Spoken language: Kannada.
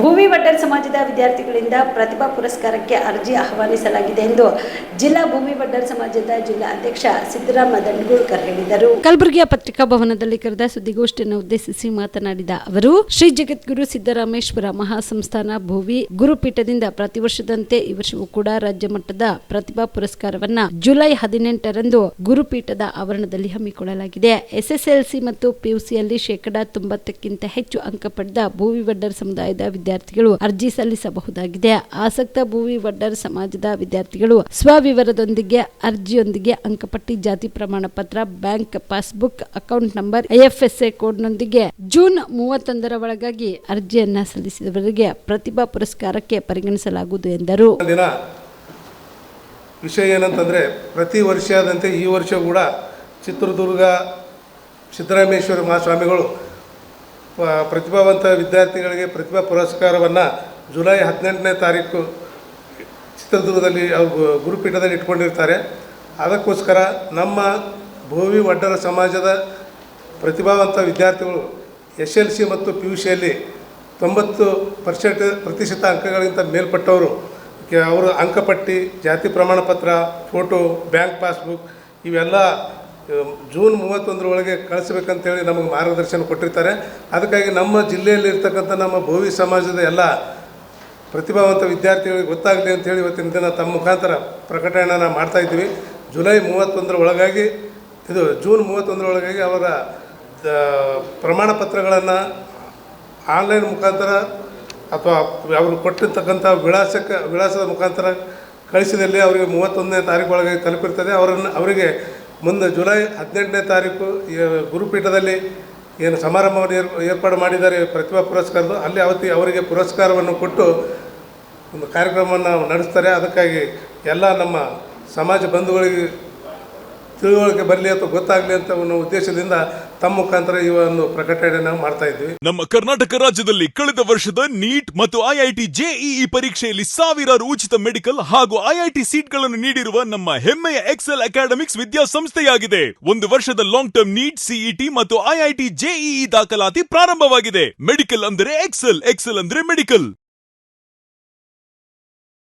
ಭೂಮಿ ವಡ್ಡರ್ ಸಮಾಜದ ವಿದ್ಯಾರ್ಥಿಗಳಿಂದ ಪ್ರತಿಭಾ ಪುರಸ್ಕಾರಕ್ಕೆ ಅರ್ಜಿ ಆಹ್ವಾನಿಸಲಾಗಿದೆ ಎಂದು ಜಿಲ್ಲಾ ಭೂಮಿ ವಡ್ಡರ್ ಸಮಾಜದ ಜಿಲ್ಲಾ ಅಧ್ಯಕ್ಷ ಸಿದ್ದರಾಮ ದಂಡಗೂಳ್ಕರ್ ಹೇಳಿದರು. ಕಲಬುರಗಿಯ ಪತ್ರಿಕಾ ಭವನದಲ್ಲಿ ಕರೆದ ಸುದ್ದಿಗೋಷ್ಠಿಯನ್ನು ಉದ್ದೇಶಿಸಿ ಮಾತನಾಡಿದ ಅವರು, ಶ್ರೀ ಜಗದ್ಗುರು ಸಿದ್ದರಾಮೇಶ್ವರ ಮಹಾಸಂಸ್ಥಾನ ಭೂವಿ ಗುರುಪೀಠದಿಂದ ಪ್ರತಿ ವರ್ಷದಂತೆ ಈ ವರ್ಷವೂ ಕೂಡ ರಾಜ್ಯ ಮಟ್ಟದ ಪ್ರತಿಭಾ ಪುರಸ್ಕಾರವನ್ನ ಜುಲೈ ಹದಿನೆಂಟರಂದು ಗುರುಪೀಠದ ಆವರಣದಲ್ಲಿ ಹಮ್ಮಿಕೊಳ್ಳಲಾಗಿದೆ. ಎಸ್ಎಸ್ಎಲ್ಸಿ ಮತ್ತು ಪಿಯುಸಿಯಲ್ಲಿ ಶೇಕಡಾ ತೊಂಬತ್ತಕ್ಕಿಂತ ಹೆಚ್ಚು ಅಂಕ ಪಡೆದ ಭೂವಿ ಸಮುದಾಯದ ವಿದ್ಯಾರ್ಥಿಗಳು ಅರ್ಜಿ ಸಲ್ಲಿಸಬಹುದಾಗಿದೆ. ಆಸಕ್ತ ಭೂವಿ ವಡ್ಡರ್ ಸಮಾಜದ ವಿದ್ಯಾರ್ಥಿಗಳು ಸ್ವವಿವರದೊಂದಿಗೆ ಅರ್ಜಿಯೊಂದಿಗೆ ಅಂಕಪಟ್ಟಿ ಜಾತಿ ಪ್ರಮಾಣ ಪತ್ರ, bank passbook account number IFSC ಕೋಡ್ನೊಂದಿಗೆ June ಮೂವತ್ತೊಂದರ ಒಳಗಾಗಿ ಅರ್ಜಿಯನ್ನ ಸಲ್ಲಿಸಿದವರಿಗೆ ಪ್ರತಿಭಾ ಪುರಸ್ಕಾರಕ್ಕೆ ಪರಿಗಣಿಸಲಾಗುವುದು ಎಂದರು. ವಿಷಯ ಏನಂತಂದರೆ ಪ್ರತಿ ವರ್ಷದಂತೆ ಈ ವರ್ಷ ಕೂಡ ಚಿತ್ರದುರ್ಗ ಸಿದ್ದರಾಮೇಶ್ವರ ಮಹಾಸ್ವಾಮಿಗಳು ಪ್ರತಿಭಾವಂತ ವಿದ್ಯಾರ್ಥಿಗಳಿಗೆ ಪ್ರತಿಭಾ ಪುರಸ್ಕಾರವನ್ನು ಜುಲೈ ಹದಿನೆಂಟನೇ ತಾರೀಕು ಚಿತ್ರದುರ್ಗದಲ್ಲಿ ಅವರು ಗುರುಪೀಠದಲ್ಲಿ ಇಟ್ಕೊಂಡಿರ್ತಾರೆ. ಅದಕ್ಕೋಸ್ಕರ ನಮ್ಮ ಭೋವಿ ವಡ್ಡರ ಸಮಾಜದ ಪ್ರತಿಭಾವಂತ ವಿದ್ಯಾರ್ಥಿಗಳು ಎಸ್ ಎಲ್ ಸಿ ಮತ್ತು ಪಿ ಯು ಸಿಯಲ್ಲಿ ತೊಂಬತ್ತು ಪರ್ಸೆಂಟ್ ಪ್ರತಿಶತ ಅಂಕಗಳಿಗಿಂತ ಮೇಲ್ಪಟ್ಟವರು. ಅವರ ಅಂಕಪಟ್ಟಿ, ಜಾತಿ ಪ್ರಮಾಣ ಪತ್ರ ಫೋಟೋ, ಬ್ಯಾಂಕ್ ಪಾಸ್ಬುಕ್ ಇವೆಲ್ಲ ಜೂನ್ ಮೂವತ್ತೊಂದರೊಳಗೆ ಕಳಿಸ್ಬೇಕಂತೇಳಿ ನಮಗೆ ಮಾರ್ಗದರ್ಶನ ಕೊಟ್ಟಿರ್ತಾರೆ. ಅದಕ್ಕಾಗಿ ನಮ್ಮ ಜಿಲ್ಲೆಯಲ್ಲಿ ಇರ್ತಕ್ಕಂಥ ನಮ್ಮ ಭೋವಿ ಸಮಾಜದ ಎಲ್ಲ ಪ್ರತಿಭಾವಂತ ವಿದ್ಯಾರ್ಥಿಗಳಿಗೆ ಗೊತ್ತಾಗಲಿ ಅಂತೇಳಿ ಇವತ್ತಿನ ದಿನ ತಮ್ಮ ಮುಖಾಂತರ ಪ್ರಕಟಣೆನ ಇದ್ದೀವಿ. ಜುಲೈ ಮೂವತ್ತೊಂದರ ಒಳಗಾಗಿ, ಇದು ಜೂನ್ ಮೂವತ್ತೊಂದರ ಒಳಗಾಗಿ ಅವರ ಪ್ರಮಾಣ ಪತ್ರಗಳನ್ನು ಆನ್ಲೈನ್ ಮುಖಾಂತರ ಅಥವಾ ಅವರು ಕೊಟ್ಟಿರ್ತಕ್ಕಂಥ ವಿಳಾಸಕ್ಕೆ, ವಿಳಾಸದ ಮುಖಾಂತರ ಕಳಿಸಿದಲ್ಲಿ ಅವರಿಗೆ ಮೂವತ್ತೊಂದನೇ ತಾರೀಕು ಒಳಗಾಗಿ ತಲುಪಿರ್ತದೆ. ಅವರನ್ನು, ಅವರಿಗೆ ಮುಂದೆ ಜುಲೈ ಹದಿನೆಂಟನೇ ತಾರೀಕು ಗುರುಪೀಠದಲ್ಲಿ ಏನು ಸಮಾರಂಭವನ್ನು ಏರ್ ಏರ್ಪಾಡು ಮಾಡಿದ್ದಾರೆ ಪ್ರತಿಭಾ ಪುರಸ್ಕಾರದ ಅಲ್ಲಿ ಅವತ್ತಿ ಅವರಿಗೆ ಪುರಸ್ಕಾರವನ್ನು ಕೊಟ್ಟು ಒಂದು ಕಾರ್ಯಕ್ರಮವನ್ನು ನಡೆಸ್ತಾರೆ. ಅದಕ್ಕಾಗಿ ಎಲ್ಲ ನಮ್ಮ ಸಮಾಜ ಬಂಧುಗಳಿಗೆ ತಿಳುವಳಿಕೆ ಬರಲಿ ಅಥವಾ ಗೊತ್ತಾಗಲಿ ಅಂತ ಅನ್ನೋ ಉದ್ದೇಶದಿಂದ ತಮ್ಮ ಮುಖಾಂತರ ಈ ಒಂದು ಪ್ರಕಟಣೆಯನ್ನು ಮಾಡ್ತಾ ಇದ್ವಿ ನಮ್ಮ ಕರ್ನಾಟಕ ರಾಜ್ಯದಲ್ಲಿ ಕಳೆದ ವರ್ಷದ ನೀಟ್ ಮತ್ತು ಐಐಟಿ ಜೆಇಇ ಪರೀಕ್ಷೆಯಲ್ಲಿ ಸಾವಿರಾರು ಉಚಿತ ಮೆಡಿಕಲ್ ಹಾಗೂ ಐಐಟಿ ಸೀಟ್ಗಳನ್ನು ನೀಡಿರುವ ನಮ್ಮ ಹೆಮ್ಮೆಯ ಎಕ್ಸೆಲ್ ಅಕಾಡೆಮಿಕ್ಸ್ ವಿದ್ಯಾಸಂಸ್ಥೆಯಾಗಿದೆ. ಒಂದು ವರ್ಷದ ಲಾಂಗ್ ಟರ್ಮ್ ನೀಟ್ ಸಿಇಟಿ ಮತ್ತು ಐಐಟಿ ಜೆಇಇ ದಾಖಲಾತಿ ಪ್ರಾರಂಭವಾಗಿದೆ. ಮೆಡಿಕಲ್ ಅಂದರೆ ಎಕ್ಸೆಲ್ ಎಕ್ಸೆಲ್ ಅಂದ್ರೆ ಮೆಡಿಕಲ್.